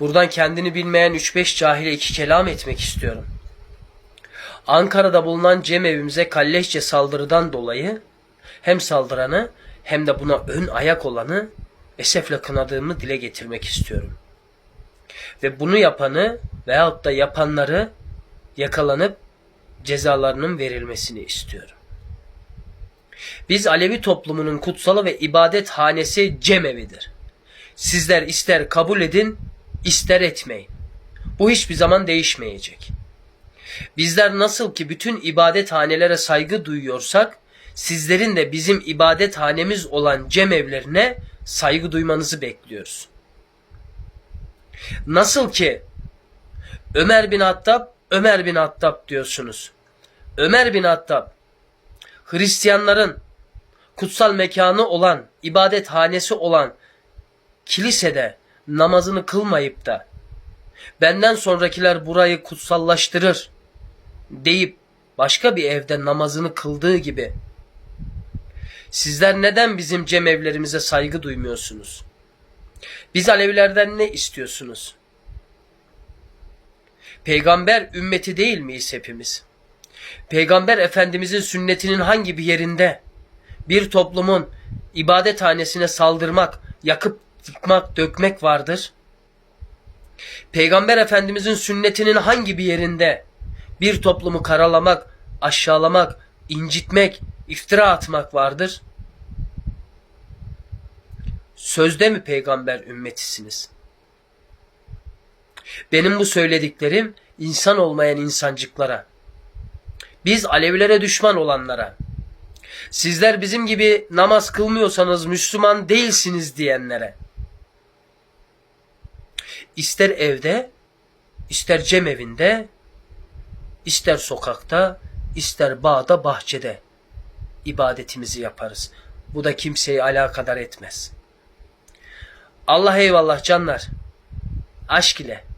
Buradan kendini bilmeyen 3-5 cahile iki kelam etmek istiyorum. Ankara'da bulunan cemevimize kalleşçe saldırıdan dolayı hem saldıranı hem de buna ön ayak olanı esefle kınadığımı dile getirmek istiyorum. Ve bunu yapanı veyahut da yapanları yakalanıp cezalarının verilmesini istiyorum. Biz Alevi toplumunun kutsalı ve ibadet hanesi cemevidir. Sizler ister kabul edin, ister etmeyin. Bu hiçbir zaman değişmeyecek. Bizler nasıl ki bütün ibadet hanelere saygı duyuyorsak, sizlerin de bizim ibadet hanemiz olan cemevlerine saygı duymanızı bekliyoruz. Nasıl ki Ömer bin Hattab, Ömer bin Hattab diyorsunuz. Ömer bin Hattab, Hristiyanların kutsal mekanı olan, ibadet hanesi olan kilisede namazını kılmayıp da benden sonrakiler burayı kutsallaştırır deyip başka bir evde namazını kıldığı gibi sizler neden bizim cemevlerimize saygı duymuyorsunuz? Biz Alevilerden ne istiyorsunuz? Peygamber ümmeti değil miyiz hepimiz? Peygamber Efendimizin sünnetinin hangi bir yerinde bir toplumun ibadethanesine saldırmak, yakıp yıkmak, dökmek vardır? Peygamber Efendimizin sünnetinin hangi bir yerinde bir toplumu karalamak, aşağılamak, incitmek, iftira atmak vardır? Sözde mi peygamber ümmetisiniz? Benim bu söylediklerim insan olmayan insancıklara, biz Alevilere düşman olanlara, sizler bizim gibi namaz kılmıyorsanız Müslüman değilsiniz diyenlere, ister evde, ister cemevinde, ister sokakta, ister bağda, bahçede ibadetimizi yaparız. Bu da kimseyi alakadar etmez. Allah eyvallah canlar. Aşk ile.